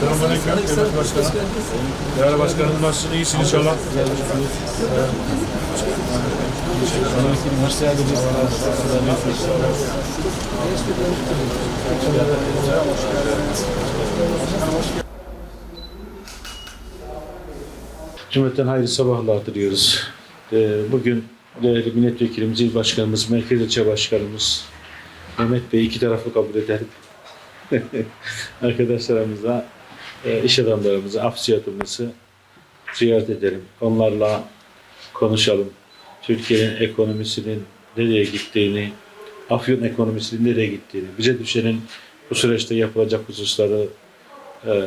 Selamünaleyküm. Değerli başkanım. Değerli başkanım nasılsın? İyisin inşallah. Cümleten hayırlı sabahlar diliyoruz. Ee, Bugün değerli milletvekilimiz, il başkanımız, merkez ilçe başkanımız Mehmet Bey iki taraflı kabul edelim. Arkadaşlarımıza, e, iş adamlarımıza, afsiyatımızı ziyaret edelim. Onlarla konuşalım. Türkiye'nin ekonomisinin nereye gittiğini, Afyon ekonomisinin nereye gittiğini, bize düşenin bu süreçte yapılacak hususları e,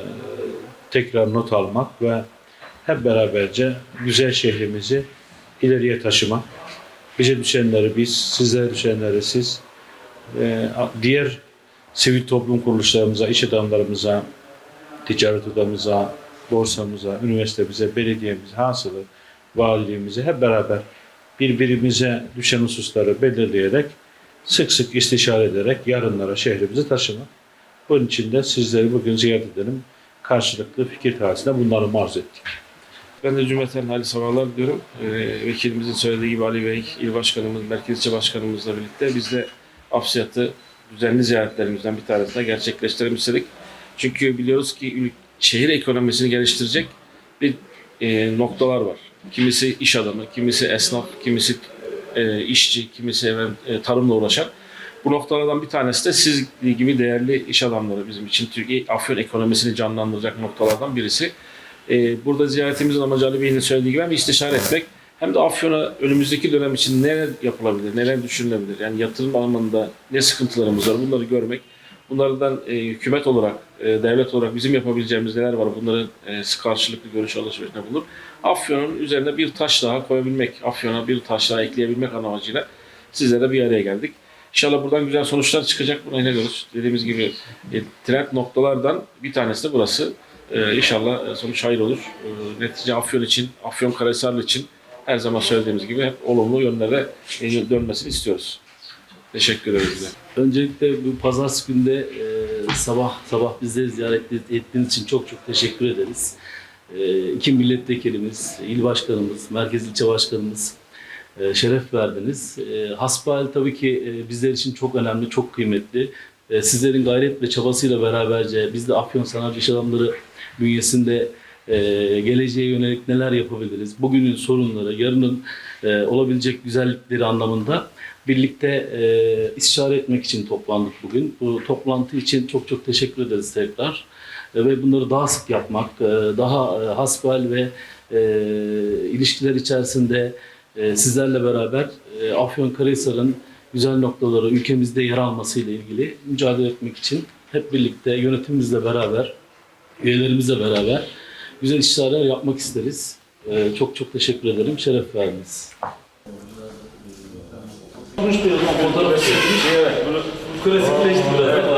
tekrar not almak ve hep beraberce güzel şehrimizi ileriye taşımak. Bize düşenleri biz, sizlere düşenleri siz, e, diğer sivil toplum kuruluşlarımıza, iş adamlarımıza, ticaret odamıza, borsamıza, üniversitemize, belediyemize, hasılı valiliğimize hep beraber birbirimize düşen hususları belirleyerek, sık sık istişare ederek yarınlara şehrimizi taşımak. Bunun için de sizleri bugün ziyaret edelim. Karşılıklı fikir tarzında bunları maruz ettik. Ben de cümleten hayırlı sabahlar diliyorum. Ee, vekilimizin söylediği gibi Ali Bey, il başkanımız, merkez ilçe başkanımızla birlikte biz de Afsiyat'ı düzenli ziyaretlerimizden bir tanesinde gerçekleştirelim istedik. Çünkü biliyoruz ki şehir ekonomisini geliştirecek bir e, noktalar var. Kimisi iş adamı, kimisi esnaf, kimisi e, işçi, kimisi e, tarımla uğraşan. Bu noktalardan bir tanesi de siz gibi değerli iş adamları bizim için Türkiye Afyon ekonomisini canlandıracak noktalardan birisi. Ee, burada ziyaretimizin amacı Ali Bey'in söylediği gibi hem istişare etmek hem de Afyon'a önümüzdeki dönem için neler yapılabilir, neler düşünülebilir? Yani yatırım anlamında ne sıkıntılarımız var bunları görmek. Bunlardan e, hükümet olarak, e, devlet olarak bizim yapabileceğimiz neler var bunların e, karşılıklı görüş alışverişine bulunur. Afyon'un üzerine bir taş daha koyabilmek, Afyon'a bir taş daha ekleyebilmek amacıyla sizlerle bir araya geldik. İnşallah buradan güzel sonuçlar çıkacak. Buna inanıyoruz. Dediğimiz gibi e, trend noktalardan bir tanesi de burası. Ee, inşallah e, sonuç hayır olur. Ee, netice Afyon için, Afyon Karahisarlı için her zaman söylediğimiz gibi hep olumlu yönlere dönmesini istiyoruz. Teşekkür ederiz. Öncelikle bu pazartesi günde e, sabah sabah bizleri ziyaret ettiğiniz için çok çok teşekkür ederiz. E, iki milletvekilimiz, il başkanımız, merkez ilçe başkanımız e, şeref verdiniz. E, hasbihal tabii ki e, bizler için çok önemli, çok kıymetli. E, sizlerin gayret ve çabasıyla beraberce biz de Afyon Sanayi İş Adamları bünyesinde e, geleceğe yönelik neler yapabiliriz? Bugünün sorunları, yarının e, olabilecek güzellikleri anlamında birlikte e, istişare etmek için toplandık bugün. Bu toplantı için çok çok teşekkür ederiz tekrar. E, ve bunları daha sık yapmak, e, daha e, hasbihal ve ilişkiler içerisinde sizlerle beraber e, Afyonkarahisar'ın güzel noktaları ülkemizde yer almasıyla ilgili mücadele etmek için hep birlikte yönetimimizle beraber, üyelerimizle beraber güzel işler yapmak isteriz. E, çok çok teşekkür ederim. Şeref verdiniz. Konuşmayalım fotoğraf çekmiş. Evet. Bunu klasikleşti biraz.